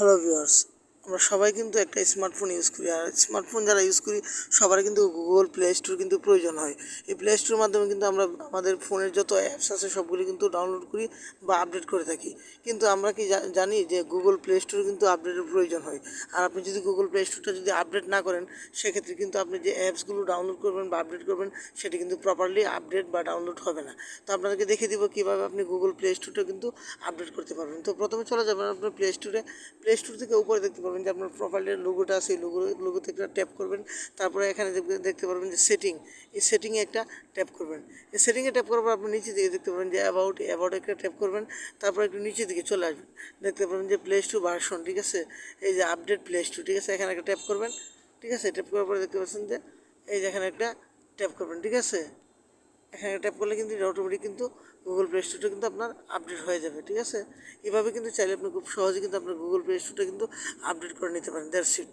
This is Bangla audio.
হ্যালো ভিউয়ার্স আমরা সবাই কিন্তু একটা স্মার্টফোন ইউজ করি। আর স্মার্টফোন যারা ইউজ করি, সবারই কিন্তু গুগল প্লে স্টোর কিন্তু প্রয়োজন হয়। এই প্লে স্টোরের মাধ্যমে কিন্তু আমরা আমাদের ফোনের যত অ্যাপস আছে, সবগুলি কিন্তু ডাউনলোড করি বা আপডেট করে থাকি। কিন্তু আমরা কি জানি যে গুগল প্লে স্টোর কিন্তু আপডেটের প্রয়োজন হয়। আর আপনি যদি গুগল প্লে স্টোরটা যদি আপডেট না করেন, সেক্ষেত্রে কিন্তু আপনি যে অ্যাপসগুলো ডাউনলোড করবেন বা আপডেট করবেন, সেটি কিন্তু প্রপারলি আপডেট বা ডাউনলোড হবে না। তো আপনাদেরকে দেখিয়ে দিব কীভাবে আপনি গুগল প্লে স্টোরটা কিন্তু আপডেট করতে পারবেন। তো প্রথমে চলে যাবেন আপনার প্লে স্টোরে প্লে স্টোর থেকে উপরে দেখতে পারবেন। যে আপনার প্রোফাইলের লোগোটা আছে লোগো লোগোতে একটা ট্যাপ করবেন। তারপরে এখানে দেখতে পারবেন যে সেটিং এই সেটিংয়ে একটা ট্যাপ করবেন। এই সেটিংয়ে ট্যাপ করার পর আপনি নিচে দিকে দেখতে পাবেন যে অ্যাবাউট অ্যাবাউট একটা ট্যাপ করবেন। তারপর একটু নিচের দিকে চলে আসবেন। দেখতে পাবেন যে প্লে টু ভার্সন ঠিক আছে? এই যে আপডেট প্লে টু ঠিক আছে? এখানে একটা ট্যাপ করবেন। ঠিক আছে? ট্যাপ করার পরে দেখতে পাচ্ছেন যে, এই যে এখানে একটা ট্যাপ করবেন, ঠিক আছে? এখানে ট্যাপ করলে কিন্তু অটোমেটিক কিন্তু গুগল প্লে স্টোরটা কিন্তু আপনার আপডেট হয়ে যাবে, ঠিক আছে? এভাবে কিন্তু চাইলে আপনি খুব সহজে কিন্তু আপনার গুগল প্লে স্টোরটা কিন্তু আপডেট করে নিতে পারেন দ্যাটস ইট